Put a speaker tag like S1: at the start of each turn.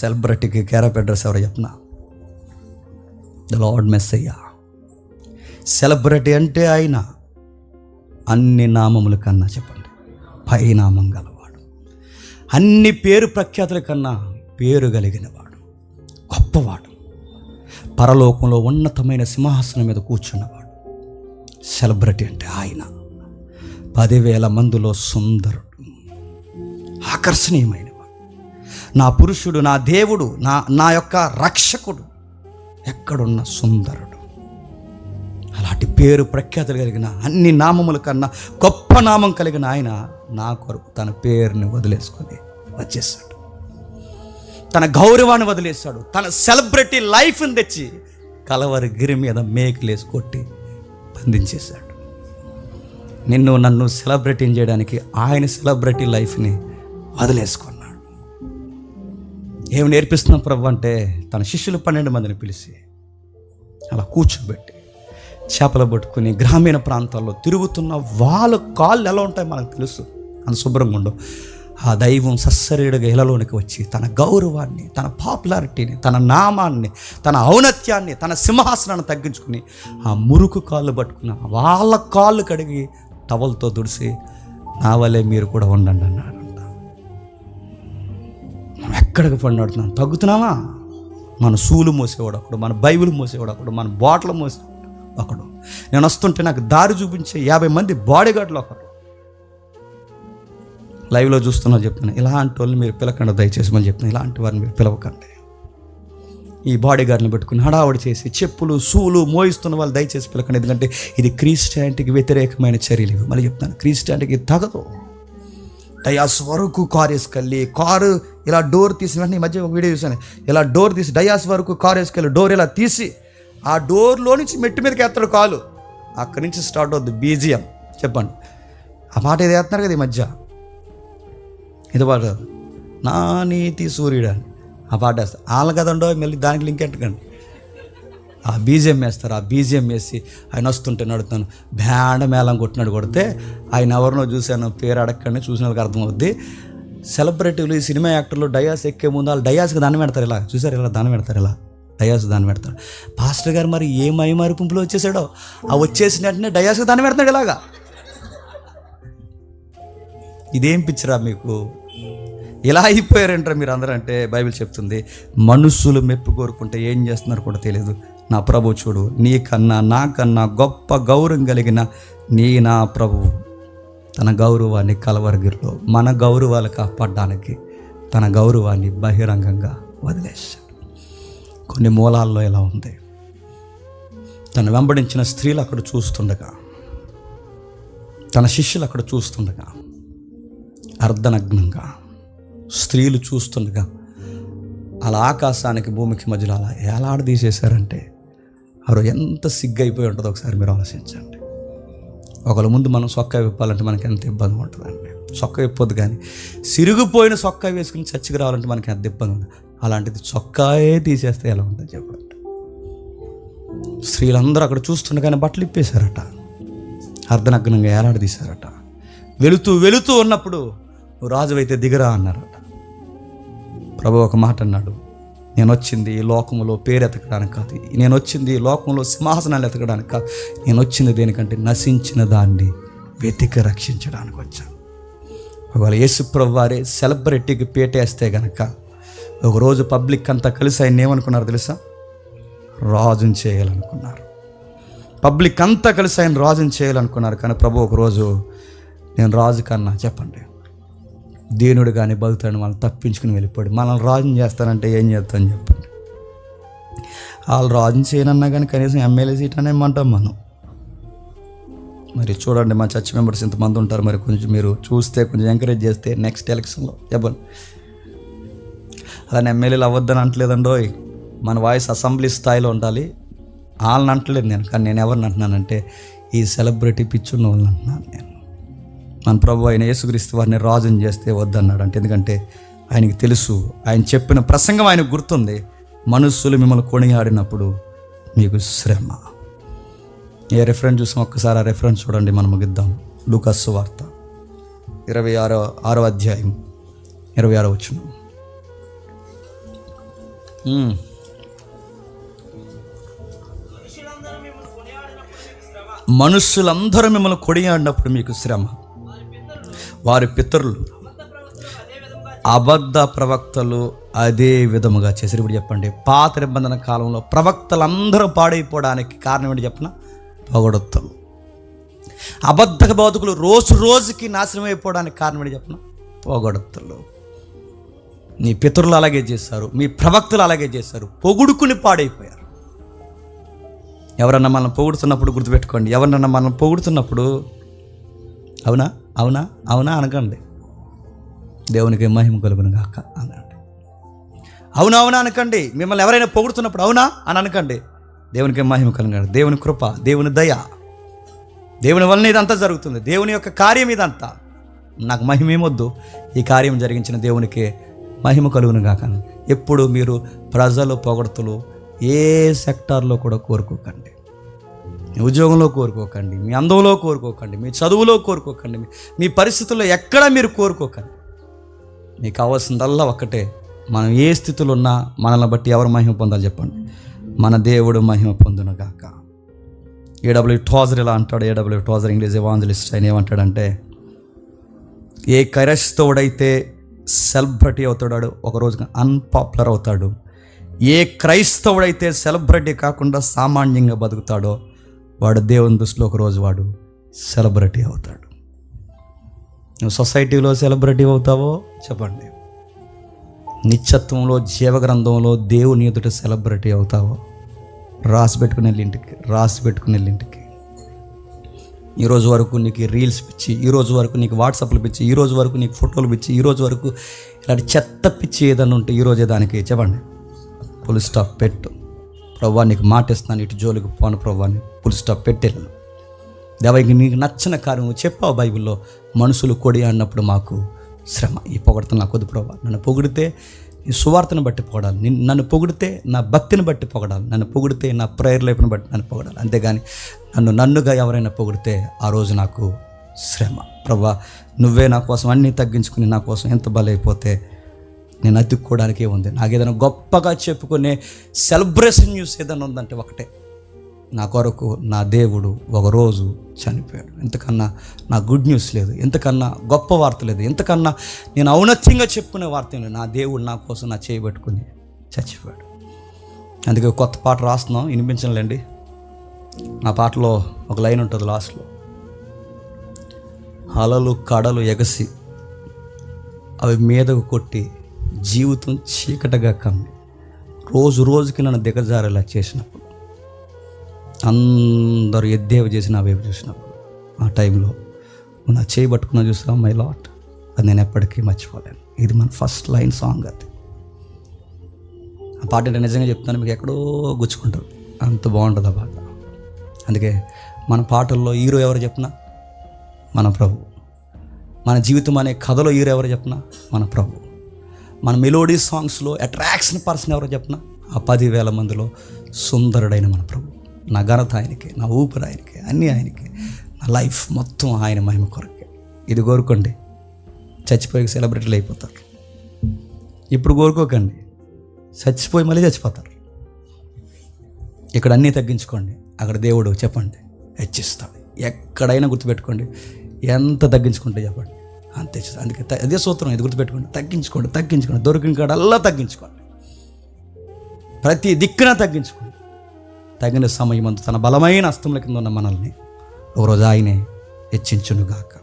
S1: సెలబ్రిటీకి క్యారప్ address ఎవరు చెప్పిన the lord Messiah. Celebrity అంటే ఆయన. అన్ని నామముల కన్నా చెప్పండి. పై నామం గలవాడు. అన్ని పేరు ప్రఖ్యాతుల కన్నా పేరు కలిగినవాడు. గొప్పవాడు. పరలోకంలో ఉన్నతమైన సింహాసనం మీద కూర్చున్నవాడు. సెలబ్రిటీ అంటే ఆయన. పదివేల మందిలో సుందరుడు. ఆకర్షణీయమైన నా పురుషుడు నా దేవుడు నా నా యొక్క రక్షకుడు ఎక్కడున్న సుందరుడు. అలాంటి పేరు ప్రఖ్యాతులు కలిగిన అన్ని నామముల కన్నా గొప్ప నామం కలిగిన ఆయన నా కొరకు తన పేరుని వదిలేసుకొని వచ్చేసాడు. తన గౌరవాన్ని వదిలేశాడు. తన సెలబ్రిటీ లైఫ్ని తెచ్చి కలవరి గిరి మీద మేకులేసి కొట్టి బంధించేశాడు. నిన్ను నన్ను సెలబ్రిటీని చేయడానికి ఆయన సెలబ్రిటీ లైఫ్ని వదిలేసుకున్నాడు. ఏమి నేర్పిస్తున్నాం ప్రభు అంటే తన శిష్యులు పన్నెండు మందిని పిలిచి అలా కూర్చోబెట్టి చేపలు పట్టుకుని గ్రామీణ ప్రాంతాల్లో తిరుగుతున్న వాళ్ళ కాళ్ళు ఎలా ఉంటాయి మనకు తెలుసు. అని శుభ్రంగా ఉండవు ఆ దైవం సస్సరీడుగా ఇలలోనికి వచ్చి తన గౌరవాన్ని తన పాపులారిటీని తన నామాన్ని తన ఔన్నత్యాన్ని తన సింహాసనాన్ని తగ్గించుకుని ఆ మురుకు కాళ్ళు పట్టుకున్న వాళ్ళ కాళ్ళు కడిగి టవల్తో దుడిసి నా వలే మీరు కూడా ఉండండి అన్నారు ఎక్కడికి పడినాడుతున్నాం తగ్గుతున్నామా మన సూలు మోసేవాడు ఒకడు మన బైబిల్ మోసేవాడు ఒకడు మన బాటలు మోసేవాడు ఒకడు. నేను వస్తుంటే నాకు దారి చూపించే యాభై మంది బాడీగార్డులు ఒకడు లైవ్లో చూస్తున్నా చెప్తున్నాను. ఇలాంటి వాళ్ళని మీరు పిలకండి దయచేసి మనం చెప్తున్నాను. ఇలాంటి వారిని మీరు పిలవకండి. ఈ బాడీ గార్డ్ని పెట్టుకుని హడావడి చేసి చెప్పులు సూలు మోయిస్తున్న వాళ్ళు దయచేసి పిలకండి. ఎందుకంటే ఇది క్రీస్టాంటికి వ్యతిరేకమైన చర్యలు ఇవి. మళ్ళీ చెప్తాను క్రీస్టాంటికి తగదు. డయాస్ వరకు కారు వేసుకెళ్ళి కారు ఇలా డోర్ తీసిన వెంటనే ఈ మధ్య ఒక వీడియో చూసాను ఇలా డోర్ తీసి డయాస్ వరకు కారు వేసుకెళ్ళి డోర్ ఇలా తీసి ఆ డోర్లో నుంచి మెట్టు మీదకి ఎత్తాడు కాలు. అక్కడి నుంచి స్టార్ట్ అవుద్ది బీజిఎం చెప్పండి. ఆ మాట ఏది వేస్తున్నారు కదా ఈ మధ్య? ఇది పాట నా నీతి సూర్యుడు అని. ఆ పాట వేస్తారు వాళ్ళ కదండో మళ్ళీ దానికి లింక్ ఎట్టకండి. ఆ బీజిఎం వేస్తారు. ఆ బీజిఎం వేసి ఆయన వస్తుంటే నడుతాను బ్యాండ్ మేళం కొట్టినాడు కొడితే ఆయన ఎవరినో చూశాను పేరు అడగండి చూసిన వాళ్ళకి అర్థమవుద్ది. సెలబ్రిటీలు ఈ సినిమా యాక్టర్లు డయాస్ ఎక్కే ముందు వాళ్ళు డయాస్కి దాన్ని పెడతారు ఇలా. చూసారు ఇలా దాన్ని పెడతారు ఇలా. డయాస్ దాన్ని పెడతారు. పాస్టర్ గారు మరి ఏ మైమారి పుంపులో వచ్చేసాడో? ఆ వచ్చేసిన వెంటనే డయాస్కి దాన్ని పెడతాడు ఇలాగా. ఇదేం పిచ్చరా మీకు? ఇలా అయిపోయారంటారా మీరు అందరూ అంటే బైబిల్ చెప్తుంది. మనుషులు మెప్పు కోరుకుంటే ఏం చేస్తున్నారు కూడా తెలియదు. నా ప్రభు చూడు నీకన్నా నాకన్నా గొప్ప గౌరవం కలిగిన నీ నా ప్రభువు. తన గౌరవాన్ని కలవరగిరిలో మన గౌరవాలు కాపాడడానికి తన గౌరవాన్ని బహిరంగంగా వదిలేశాడు. కొన్ని మూలాల్లో ఎలా ఉంది? తను వెంబడించిన స్త్రీలు అక్కడ చూస్తుండగా తన శిష్యులు అక్కడ చూస్తుండగా అర్ధనగ్నంగా స్త్రీలు చూస్తుండగా అలా ఆకాశానికి భూమికి మధ్యలో అలా ఏలాడదీసేశారంటే వారు ఎంత సిగ్గైపోయి ఉంటుందో ఒకసారి మీరు ఆలోచించండి. ఒకళ్ళ ముందు మనం సొక్క విప్పాలంటే మనకి ఎంత ఇబ్బంది ఉంటుందండి. సొక్క విప్పొద్దు కానీ సిరిగిపోయిన సొక్క వేసుకుని చచ్చికి రావాలంటే మనకి ఎంత ఇబ్బంది ఉంది? అలాంటిది చొక్కాయే తీసేస్తే ఎలా ఉంటుంది చెప్పండి. స్త్రీలందరూ అక్కడ చూస్తుండగానే బట్టలు ఇప్పేశారట. అర్ధనగ్నంగా ఏలాడదీశారట వెళుతూ వెళుతూ ఉన్నప్పుడు నువ్వు రాజువైతే దిగరా అన్నారట. ప్రభు ఒక మాట అన్నాడు. నేను వచ్చింది ఈ లోకంలో పేరు ఎతకడానికి కాదు. నేను వచ్చింది ఈ లోకంలో సింహాసనాలు ఎతకడానికి కాదు. నేను వచ్చింది దేనికంటే నశించిన దాన్ని వెతికి రక్షించడానికి వచ్చాను. ఒకవేళ యేసుప్రభు వారే సెలబ్రిటీకి పేటేస్తే గనక ఒకరోజు పబ్లిక్ అంతా కలిసి ఆయన ఏమనుకున్నారు తెలుసా? రాజుని చేయాలనుకున్నారు. పబ్లిక్ అంతా కలిసి ఆయన రాజుని చేయాలనుకున్నారు. కానీ ప్రభు ఒకరోజు నేను రాజు కన్నా చెప్పండి. దేనుడు కానీ బతుతాడు మనం తప్పించుకుని వెళ్ళిపోయాడు మనల్ని రాజుని చేస్తానంటే ఏం చేస్తాను చెప్పండి. వాళ్ళు రాజుని చేయనన్నా కానీ కనీసం ఎమ్మెల్యే సీట్ అనే ఇమ్మంటాం మనం. మరి చూడండి మా చర్చ్ మెంబర్స్ ఇంతమంది ఉంటారు మరి కొంచెం మీరు చూస్తే కొంచెం ఎంకరేజ్ చేస్తే నెక్స్ట్ ఎలక్షన్లో చెప్పండి. అలా ఎమ్మెల్యేలు అవ్వద్దని అంటలేదండోయ్ మన వాయిస్ అసెంబ్లీ స్థాయిలో ఉండాలి. వాళ్ళని అంటలేదు నేను కానీ నేను ఎవరిని అంటున్నానంటే ఈ సెలబ్రిటీ పిచ్చున్న వాళ్ళని అంటున్నాను నేను. మన ప్రభు ఆయన యేసుక్రీస్తు వారిని రాజుని చేస్తే వద్దన్నాడు. అంటే ఎందుకంటే ఆయనకి తెలుసు ఆయన చెప్పిన ప్రసంగం ఆయనకు గుర్తుంది. మనుషులు మిమ్మల్ని కొనియాడినప్పుడు మీకు శ్రమ. ఏ రెఫరెన్స్ చూసాం ఒక్కసారి ఆ రెఫరెన్స్ చూడండి మనం ముగిద్దాం. లూకస్ వార్త ఇరవై ఆరో ఆరో అధ్యాయం ఇరవై ఆరో వచ్చిన మనుషులందరూ మిమ్మల్ని కొడియాడినప్పుడు మీకు శ్రమ. వారి పితరులు. అబద్ధ ప్రవక్తలు అదే విధముగా చేశారు ఇప్పుడు చెప్పండి పాత నిబంధన కాలంలో ప్రవక్తలందరూ పాడైపోవడానికి కారణం ఏంటి చెప్పన? పొగడొత్తలు. అబద్ధ బోధకులు రోజు రోజుకి నాశనం అయిపోవడానికి కారణం ఏంటి చెప్పిన? పొగడొత్తలు. నీ పితరులు అలాగే చేశారు మీ ప్రవక్తలు అలాగే చేశారు పొగుడుకుని పాడైపోయారు. ఎవరన్నా మనం పొగుడుతున్నప్పుడు గుర్తుపెట్టుకోండి ఎవరన్నా మనం పొగుడుతున్నప్పుడు అవునా? అవునా? అవునా అనకండి. దేవునికి మహిమ కలుగును గాక అనండి అవునా అవునా అనకండి? మిమ్మల్ని ఎవరైనా పొగుడుతున్నప్పుడు అవునా అని అనకండి. దేవునికి మహిమ కలగండి దేవుని కృప దేవుని దయ. దేవుని వలన ఇదంతా జరుగుతుంది. దేవుని యొక్క కార్యం ఇదంతా. నాకు మహిమ ఏమొద్దు. ఈ కార్యం జరిగించిన దేవునికి మహిమ కలుగును గాక ఎప్పుడు మీరు ప్రజలు పొగడుతులు ఏ సెక్టార్లో కూడా కోరుకోకండి. మీ ఉద్యోగంలో కోరుకోకండి మీ అందంలో కోరుకోకండి మీ చదువులో కోరుకోకండి మీ- పరిస్థితుల్లో ఎక్కడ మీరు కోరుకోకండి. మీకు కావాల్సిందల్లా ఒక్కటే మనం ఏ స్థితిలో ఉన్నా మనల్ని బట్టి ఎవరు మహిమ పొందాలి చెప్పండి. మన దేవుడు మహిమ పొందునుగాక ఏడబ్ల్యూ టోజర్ ఇలా అంటాడు? ఏడబ్ల్యూ టోజర్ ఇంగ్లీష్ ఎవాంజలిస్ట్ ఆయన ఏమంటాడంటే ఏ క్రైస్తవుడైతే సెలబ్రిటీ అవుతాడు ఒకరోజు అన్పాపులర్ అవుతాడు ఏ క్రైస్తవుడైతే సెలబ్రిటీ కాకుండా సామాన్యంగా బతుకుతాడో వాడు దేవుని దృష్టిలో ఒక రోజు వాడు సెలబ్రిటీ అవుతాడు. నువ్వు సొసైటీలో సెలబ్రిటీ అవుతావో చెప్పండి. నిత్యత్వంలో జీవగ్రంథంలో దేవుని ఎదుట సెలబ్రిటీ అవుతావో రాసి పెట్టుకుని వెళ్ళింటికి రాసి పెట్టుకుని వెళ్ళింటికి ఇంటికి. వరకు నీకు రీల్స్ పిచ్చి ఈరోజు వరకు నీకు వాట్సాప్లు పిచ్చి ఈరోజు వరకు నీకు ఫోటోలు పిచ్చి ఈరోజు వరకు ఇలాంటి చెత్త పిచ్చి ఏదైనా ఉంటే ఈరోజే దానికి చెప్పండి. పులి స్టాప్ పెట్టు. ప్రవ్వా నీకు మాట ఇటు జోలికి పోను ప్రవ్వా ఫుల్ స్టాప్ పెట్టేళ్ళను దేవానికి నీకు నచ్చిన కార్యం చెప్పావు బైబిల్లో మనుషులు కొడి అన్నప్పుడు మాకు శ్రమ. ఈ పొగడత నాకు వద్దు ప్రభా. నన్ను పొగిడితే నీ సువార్తను బట్టి పొగడాలి. నన్ను పొగిడితే నా భక్తిని బట్టి పొగడాలి. నన్ను పొగిడితే నా ప్రేయర్ లైఫ్ని బట్టి నన్ను పొగడాలి. అంతేగాని నన్ను నన్నుగా ఎవరైనా పొగిడితే ఆ రోజు నాకు శ్రమ. ప్రభా నువ్వే నా కోసం అన్నీ తగ్గించుకుని నా కోసం ఎంత బలైపోతే నేను అతుక్కోవడానికే ఉంది. నాకు ఏదైనా గొప్పగా చెప్పుకునే సెలబ్రేషన్ న్యూస్ ఏదైనా ఉందంటే ఒకటే. నా కొరకు నా దేవుడు ఒకరోజు చనిపోయాడు. ఎంతకన్నా నా గుడ్ న్యూస్ లేదు. ఎంతకన్నా గొప్ప వార్త లేదు. ఎంతకన్నా నేను ఔన్నత్యంగా చెప్పుకునే వార్త లేదు. నా దేవుడు నా కోసం నా చేయబెట్టుకుని చచ్చిపోయాడు. అందుకే కొత్త పాట రాస్తున్నాం. వినిపించలేండి నా పాటలో ఒక లైన్ ఉంటుంది లాస్ట్లో అలలు కడలు ఎగసి అవి మీదకు కొట్టి జీవితం చీకటగా కమ్మి రోజు రోజుకి నన్ను దిగజారేలా చేసినప్పుడు అందరూ ఎద్దేవ చేసిన అవేవి చూసినప్పుడు ఆ టైంలో నా చేయి పట్టుకున్నా చూసా మై లాట్ అది నేను ఎప్పటికీ మర్చిపోలేను. ఇది మన ఫస్ట్ లైన్ సాంగ్ అది. ఆ పాట నేను నిజంగా చెప్తాను మీకు ఎక్కడో గుచ్చుకుంటారు అంత బాగుంటుంది ఆ పాట. అందుకే మన పాటల్లో హీరో ఎవరు చెప్పినా మన ప్రభు. మన జీవితం అనే కథలో హీరో ఎవరు చెప్పినా మన ప్రభు. మన మెలోడీ సాంగ్స్లో అట్రాక్షన్ పర్సన్ ఎవరో చెప్పినా? ఆ పదివేల మందిలో సుందరుడైన మన ప్రభు. నా ఘనత ఆయనకే నా ఊపిరి ఆయనకే అన్నీ ఆయనకే. నా లైఫ్ మొత్తం ఆయన మహిమ కొరకే. ఇది కోరుకోండి. చచ్చిపోయి సెలబ్రిటీలు అయిపోతారు. ఇప్పుడు కోరుకోకండి. చచ్చిపోయి మళ్ళీ చచ్చిపోతారు. ఇక్కడ అన్నీ తగ్గించుకోండి. అక్కడ దేవుడు చెప్పండి. హెచ్చిస్తాడు. ఎక్కడైనా గుర్తుపెట్టుకోండి. ఎంత తగ్గించుకుంటే చెప్పండి. అంతే అందుకే అదే సూత్రం ఇది గుర్తుపెట్టుకోండి. తగ్గించుకోండి తగ్గించుకోండి. దొరికిన కాడల్లా తగ్గించుకోండి. ప్రతి దిక్కున తగ్గించుకోండి. తగిన సమయం అందు తన బలమైన అస్తముల కింద ఉన్న మనల్ని ఒకరోజు ఆయనే హెచ్చించునుగాక.